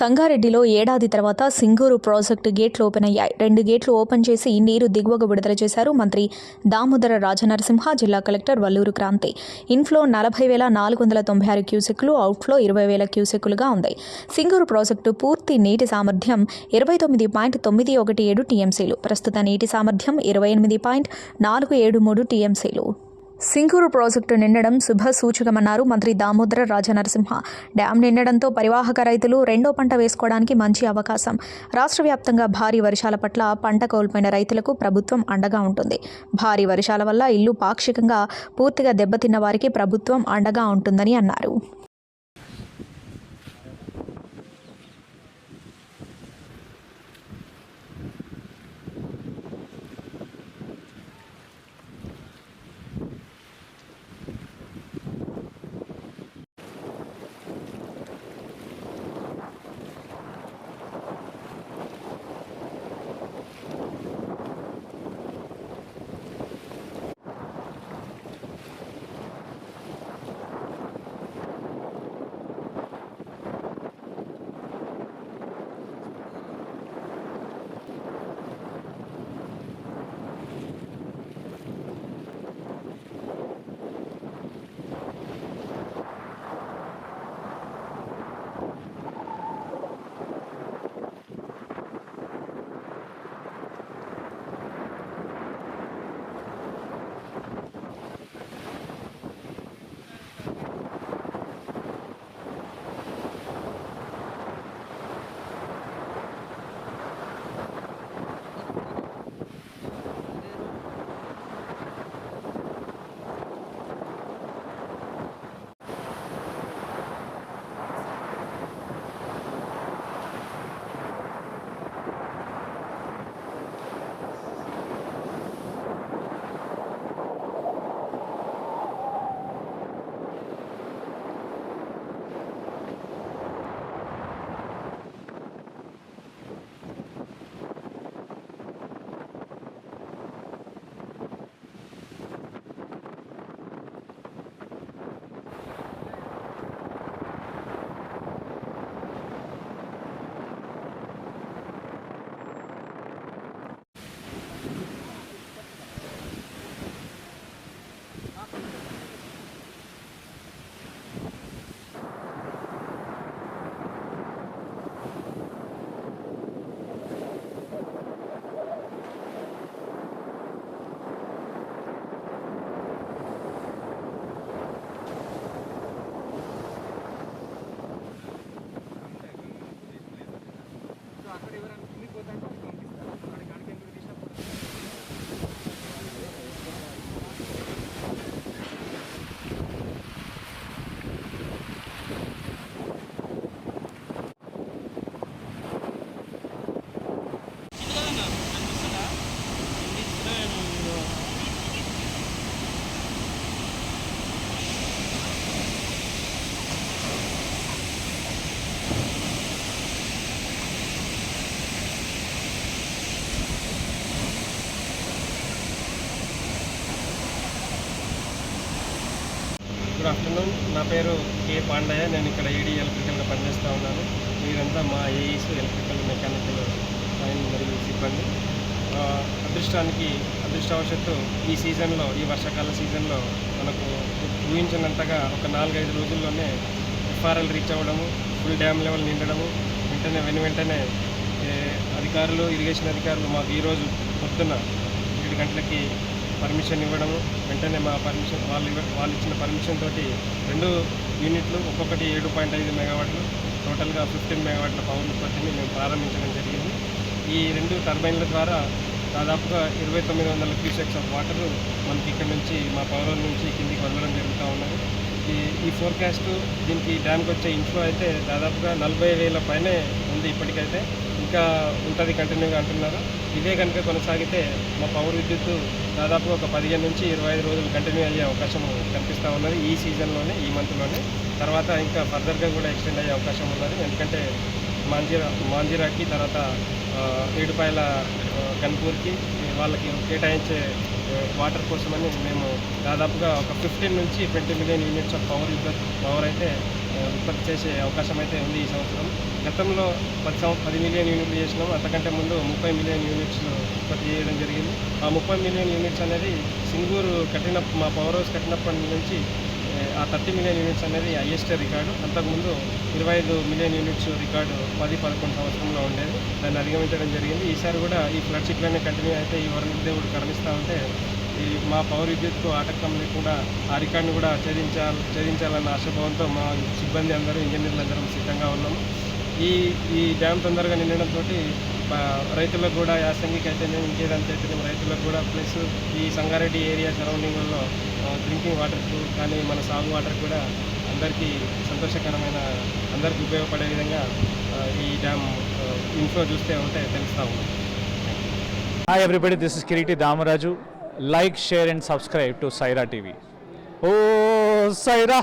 సంగారెడ్డిలో ఏడాది తర్వాత సింగూరు ప్రాజెక్టు గేట్లు ఓపెన్ అయ్యాయి. రెండు గేట్లు ఓపెన్ చేసి నీరు దిగువకు విడుదల చేశారు మంత్రి దామోదర రాజనరసింహ జిల్లా కలెక్టర్ వల్లూరు క్రాంతి. ఇన్ఫ్లో నలభై వేల నాలుగు వందల తొంభై ఆరు క్యూసెక్లు అవుట్ఫ్లో ఇరవై వేల క్యూసెక్లుగా ఉంది. సింగూరు ప్రాజెక్టు పూర్తి నీటి సామర్థ్యం ఇరవై తొమ్మిది పాయింట్ తొమ్మిది ఒకటి ఏడు టీఎంసీలు. ప్రస్తుత నీటి సామర్థ్యం ఇరవై ఎనిమిది పాయింట్ నాలుగు ఏడు మూడు టీఎంసీలు. సింగూరు ప్రాజెక్టు నిండడం శుభ సూచకమన్నారు మంత్రి దామోదర రాజనరసింహ. డ్యాం నిండడంతో పరివాహక రైతులు రెండో పంట వేసుకోవడానికి మంచి అవకాశం. రాష్ట్ర వ్యాప్తంగా భారీ వర్షాల పట్ల పంట కోల్పోయిన రైతులకు ప్రభుత్వం అండగా ఉంటుంది. భారీ వర్షాల వల్ల ఇల్లు పాక్షికంగా పూర్తిగా దెబ్బతిన్న వారికి ప్రభుత్వం అండగా ఉంటుందని అన్నారు. నా పేరు కే పాండయ్య. నేను ఇక్కడ ఏడీ ఎలక్ట్రికల్గా పనిచేస్తూ ఉన్నాను. మీరంతా మా ఏఈస్ ఎలక్ట్రికల్ మెకానికల్ అండ్ మరియు సిబ్బంది. అదృష్టానికి అదృష్టవశత్తు ఈ సీజన్లో ఈ వర్షాకాల సీజన్లో మనకు ఊహించినంతగా ఒక నాలుగైదు రోజుల్లోనే ఎఫ్ఆర్ఎల్ రీచ్ అవ్వడము ఫుల్ డ్యామ్ లెవెల్ నిండడము వెంటనే వెను వెంటనే అధికారులు ఇరిగేషన్ అధికారులు మాకు ఈరోజు పొద్దున్న ఏడు గంటలకి పర్మిషన్ ఇవ్వడము వెంటనే మా పర్మిషన్ వాళ్ళు వాళ్ళు ఇచ్చిన పర్మిషన్ తోటి రెండు యూనిట్లు ఒక్కొక్కటి ఏడు పాయింట్ ఐదు మెగావాట్లు టోటల్గా ఫిఫ్టీన్ మెగావాట్ల పవర్ ఉత్పత్తిని మేము ప్రారంభించడం జరిగింది. ఈ రెండు టర్బైన్ల ద్వారా దాదాపుగా ఇరవై తొమ్మిది వందల క్యూసెక్స్ ఆఫ్ వాటర్ మనకి ఇక్కడ నుంచి మా పవర్ నుంచి కిందికి వదలడం జరుగుతూ ఉన్నది. ఈ ఈ ఫోర్కాస్ట్ దీనికి డ్యామ్కి వచ్చే ఇన్ఫ్లో అయితే దాదాపుగా నలభై వేల పైనే ఉంది ఇప్పటికైతే. ఇంకా ఉంటుంది కంటిన్యూగా అంటున్నారు. ఇదే కనుక కొనసాగితే మా పవర్ విద్యుత్ దాదాపు ఒక పదిహేను నుంచి ఇరవై ఐదు రోజులు కంటిన్యూ అయ్యే అవకాశం కనిపిస్తూ ఉన్నది ఈ సీజన్లోనే ఈ మంత్లోనే తర్వాత ఇంకా ఫర్దర్గా కూడా ఎక్స్టెండ్ అయ్యే అవకాశం ఉన్నది. ఎందుకంటే మాంజీరా మాంజీరాకి తర్వాత ఏడుపాయల గన్పూర్కి వాళ్ళకి కేటాయించే వాటర్ కోసమని మేము దాదాపుగా ఒక ఫిఫ్టీన్ నుంచి twenty million units of power power అయితే ఉత్పత్తి చేసే అవకాశం అయితే ఉంది ఈ సంవత్సరం. గతంలో పది పది మిలియన్ యూనిట్లు చేసినాం. అంతకంటే ముందు ముప్పై మిలియన్ యూనిట్స్ ఉత్పత్తి చేయడం జరిగింది. ఆ ముప్పై మిలియన్ యూనిట్స్ అనేది సింగూరు కట్టిన మా పవర్ హౌస్ కట్టినప్పటి నుంచి ఆ థర్టీ మిలియన్ యూనిట్స్ అనేది హైయెస్ట్ రికార్డు. అంతకుముందు ఇరవై ఐదు మిలియన్ యూనిట్స్ రికార్డు పది పదకొండు సంవత్సరంలో ఉండేది. దాన్ని అధిగమించడం జరిగింది. ఈసారి కూడా ఈ ఫ్లడ్స్ ఇట్లనే కంటిన్యూ అయితే ఈ వరుణ దేవుడు కరుణిస్తూ ఉంటే ఈ మా పౌర విద్యుత్కు ఆటంకం లేకుండా ఆ రికార్డును కూడా ఛేదించాలి ఛేదించాలన్న ఆశభావంతో మా సిబ్బంది అందరూ ఇంజనీర్లు అందరం సిద్ధంగా ఉన్నాము. ఈ ఈ డ్యామ్ తొందరగా నిండడంతో రైతులకు కూడా యాసంగికి అయితేనే ఇంకేదంతా అయితేనే రైతులకు కూడా. ప్లస్ ఈ సంగారెడ్డి ఏరియా సరౌండింగ్లో డ్రింకింగ్ వాటర్కు కానీ మన సాగు వాటర్ కూడా అందరికీ సంతోషకరమైన అందరికీ ఉపయోగపడే విధంగా ఈ డ్యామ్ ఇన్ఫ్లో చూస్తే ఉంటే తెలుస్తూ ఉంది. Hi this is is Damaraju like share and subscribe to Saira TV oh Sye Raa